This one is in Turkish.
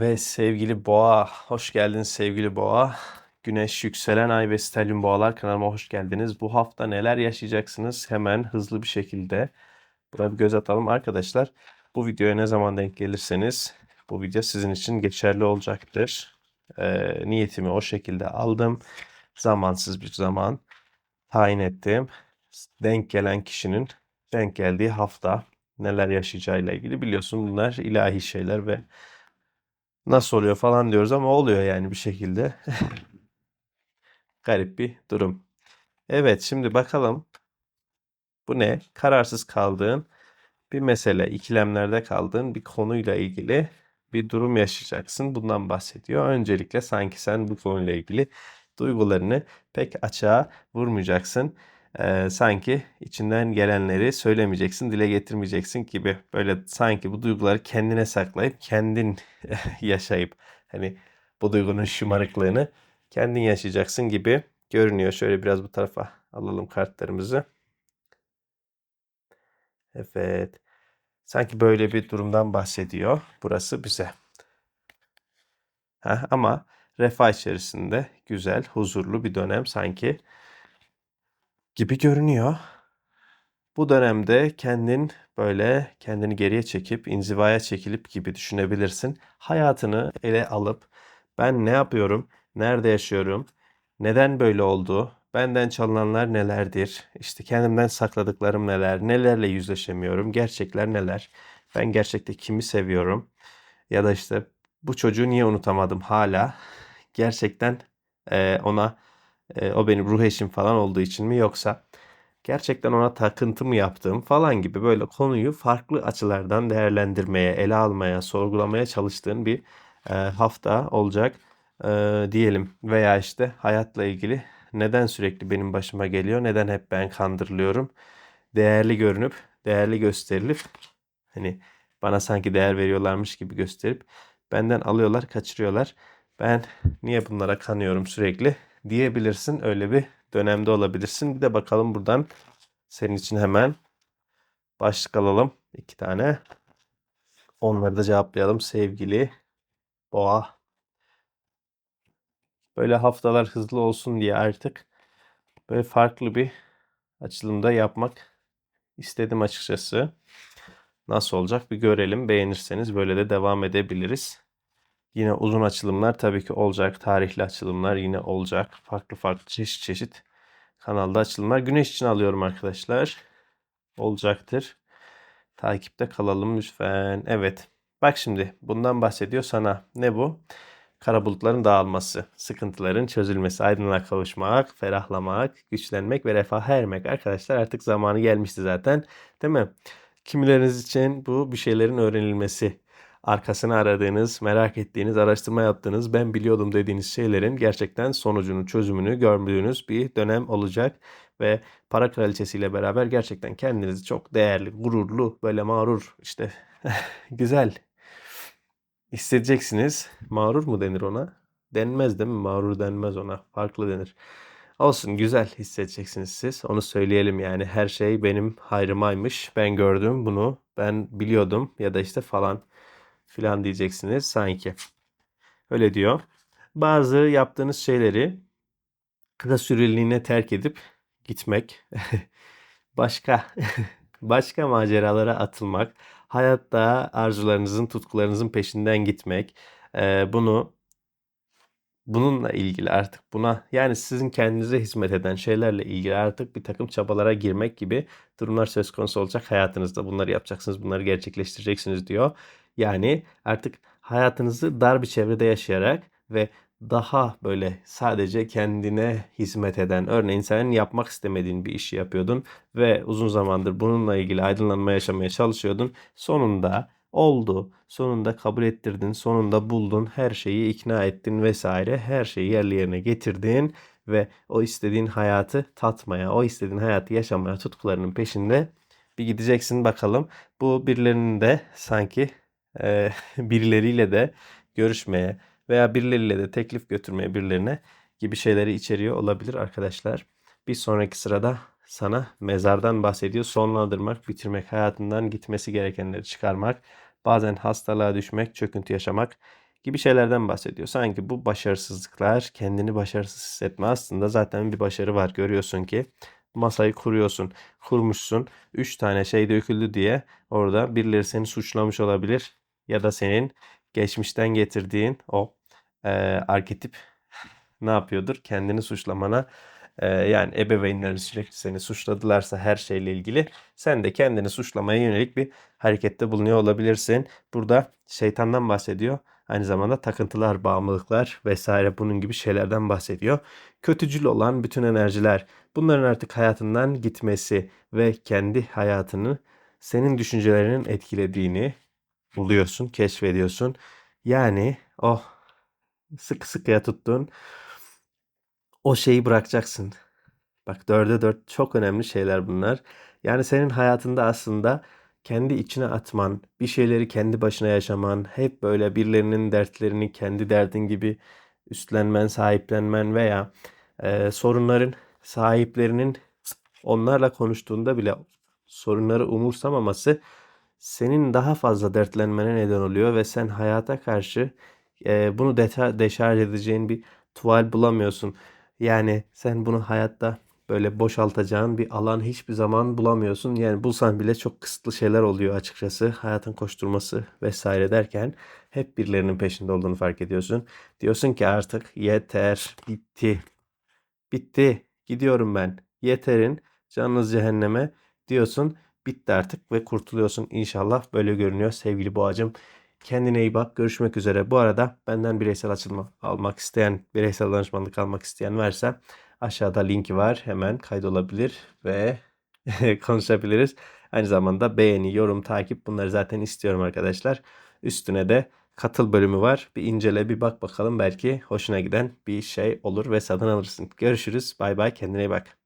Ve sevgili Boğa, hoş geldin sevgili Boğa. Güneş, yükselen ay ve stelyum boğalar kanalıma hoş geldiniz. Bu hafta neler yaşayacaksınız? Hemen hızlı bir şekilde buna bir göz atalım arkadaşlar. Bu videoya ne zaman denk gelirseniz bu video sizin için geçerli olacaktır. Ee, niyetimi o şekilde aldım. Zamansız bir zaman tayin ettim. Denk gelen kişinin denk geldiği hafta neler yaşayacağıyla ilgili biliyorsun bunlar ilahi şeyler ve nasıl oluyor falan diyoruz ama oluyor yani bir şekilde. Garip bir durum. Evet şimdi bakalım. Bu ne? Kararsız kaldığın bir mesele, ikilemlerde kaldığın bir konuyla ilgili bir durum yaşayacaksın. Bundan bahsediyor. Öncelikle sanki sen bu konuyla ilgili duygularını pek açığa vurmayacaksın. Ee, sanki içinden gelenleri söylemeyeceksin, dile getirmeyeceksin gibi. Böyle sanki bu duyguları kendine saklayıp kendin yaşayıp hani bu duygunun şımarıklığını kendin yaşayacaksın gibi görünüyor. Şöyle biraz bu tarafa alalım kartlarımızı. Evet. Sanki böyle bir durumdan bahsediyor. Burası bize. Ha, ama refah içerisinde güzel, huzurlu bir dönem sanki gibi görünüyor. Bu dönemde kendin böyle kendini geriye çekip inzivaya çekilip gibi düşünebilirsin. Hayatını ele alıp ben ne yapıyorum, nerede yaşıyorum, neden böyle oldu, benden çalınanlar nelerdir, işte kendimden sakladıklarım neler, nelerle yüzleşemiyorum, gerçekler neler, ben gerçekte kimi seviyorum? Ya da işte bu çocuğu niye unutamadım hala, gerçekten e, ona e, o benim ruh eşim falan olduğu için mi yoksa gerçekten ona takıntı mı yaptığım falan gibi böyle konuyu farklı açılardan değerlendirmeye, ele almaya, sorgulamaya çalıştığın bir e, hafta olacak e, diyelim. Veya işte hayatla ilgili neden sürekli benim başıma geliyor, neden hep ben kandırılıyorum, değerli görünüp, değerli gösterilip hani bana sanki değer veriyorlarmış gibi gösterip benden alıyorlar, kaçırıyorlar. Ben niye bunlara kanıyorum sürekli diyebilirsin. Öyle bir dönemde olabilirsin. Bir de bakalım buradan senin için hemen başlık alalım. iki tane. Onları da cevaplayalım sevgili Boğa. Böyle haftalar hızlı olsun diye artık böyle farklı bir açılımda yapmak istedim açıkçası. Nasıl olacak bir görelim. Beğenirseniz böyle de devam edebiliriz. Yine uzun açılımlar tabii ki olacak. Tarihli açılımlar yine olacak. Farklı farklı çeşit çeşit kanalda açılımlar. Güneş için alıyorum arkadaşlar. Olacaktır. Takipte kalalım lütfen. Evet. Bak şimdi bundan bahsediyor sana. Ne bu? Kara bulutların dağılması, sıkıntıların çözülmesi, aydınlığa kavuşmak, ferahlamak, güçlenmek ve refaha ermek. Arkadaşlar artık zamanı gelmişti zaten. Değil mi? Kimileriniz için bu bir şeylerin öğrenilmesi arkasını aradığınız, merak ettiğiniz, araştırma yaptığınız, ben biliyordum dediğiniz şeylerin gerçekten sonucunu, çözümünü gördüğünüz bir dönem olacak ve para kraliçesiyle beraber gerçekten kendinizi çok değerli, gururlu, böyle mağrur, işte güzel hissedeceksiniz. Mağrur mu denir ona? Denmez değil mi? Mağrur denmez ona. Farklı denir. Olsun güzel hissedeceksiniz siz. Onu söyleyelim yani. Her şey benim hayrımaymış. Ben gördüm bunu. Ben biliyordum ya da işte falan filan diyeceksiniz sanki. Öyle diyor. Bazı yaptığınız şeyleri kısa süreliğine terk edip gitmek, başka başka maceralara atılmak, hayatta arzularınızın, tutkularınızın peşinden gitmek, bunu bununla ilgili artık buna yani sizin kendinize hizmet eden şeylerle ilgili artık bir takım çabalara girmek gibi durumlar söz konusu olacak hayatınızda. Bunları yapacaksınız, bunları gerçekleştireceksiniz diyor. Yani artık hayatınızı dar bir çevrede yaşayarak ve daha böyle sadece kendine hizmet eden, örneğin senin yapmak istemediğin bir işi yapıyordun ve uzun zamandır bununla ilgili aydınlanma yaşamaya çalışıyordun. Sonunda oldu. Sonunda kabul ettirdin, sonunda buldun, her şeyi ikna ettin vesaire. Her şeyi yerli yerine getirdin ve o istediğin hayatı tatmaya, o istediğin hayatı yaşamaya tutkularının peşinde bir gideceksin bakalım. Bu birilerinin de sanki e, birileriyle de görüşmeye veya birileriyle de teklif götürmeye birilerine gibi şeyleri içeriyor olabilir arkadaşlar. Bir sonraki sırada sana mezardan bahsediyor. Sonlandırmak, bitirmek, hayatından gitmesi gerekenleri çıkarmak, bazen hastalığa düşmek, çöküntü yaşamak gibi şeylerden bahsediyor. Sanki bu başarısızlıklar, kendini başarısız hissetme aslında zaten bir başarı var. Görüyorsun ki masayı kuruyorsun, kurmuşsun. Üç tane şey döküldü diye orada birileri seni suçlamış olabilir. Ya da senin geçmişten getirdiğin o e, arketip ne yapıyordur? Kendini suçlamana e, yani ebeveynlerin sürekli seni suçladılarsa her şeyle ilgili sen de kendini suçlamaya yönelik bir harekette bulunuyor olabilirsin. Burada şeytandan bahsediyor. Aynı zamanda takıntılar, bağımlılıklar vesaire bunun gibi şeylerden bahsediyor. Kötücül olan bütün enerjiler bunların artık hayatından gitmesi ve kendi hayatını senin düşüncelerinin etkilediğini buluyorsun, keşfediyorsun. Yani o sıkı sıkıya tuttun o şeyi bırakacaksın. Bak dörde dört çok önemli şeyler bunlar. Yani senin hayatında aslında kendi içine atman, bir şeyleri kendi başına yaşaman, hep böyle birilerinin dertlerini kendi derdin gibi üstlenmen, sahiplenmen veya e, sorunların sahiplerinin onlarla konuştuğunda bile sorunları umursamaması senin daha fazla dertlenmene neden oluyor ve sen hayata karşı e, bunu deşarj edeceğin bir tuval bulamıyorsun. Yani sen bunu hayatta böyle boşaltacağın bir alan hiçbir zaman bulamıyorsun. Yani bulsan bile çok kısıtlı şeyler oluyor açıkçası. Hayatın koşturması vesaire derken hep birilerinin peşinde olduğunu fark ediyorsun. Diyorsun ki artık yeter, bitti. Bitti. Gidiyorum ben. Yeterin. Canınız cehenneme diyorsun. Bitti artık ve kurtuluyorsun. İnşallah böyle görünüyor sevgili boğacım. Kendine iyi bak. Görüşmek üzere. Bu arada benden bireysel açılma almak isteyen, bireysel danışmanlık almak isteyen varsa aşağıda linki var. Hemen kaydolabilir ve konuşabiliriz. Aynı zamanda beğeni, yorum, takip bunları zaten istiyorum arkadaşlar. Üstüne de katıl bölümü var. Bir incele, bir bak bakalım belki hoşuna giden bir şey olur ve satın alırsın. Görüşürüz. Bay bay. Kendine iyi bak.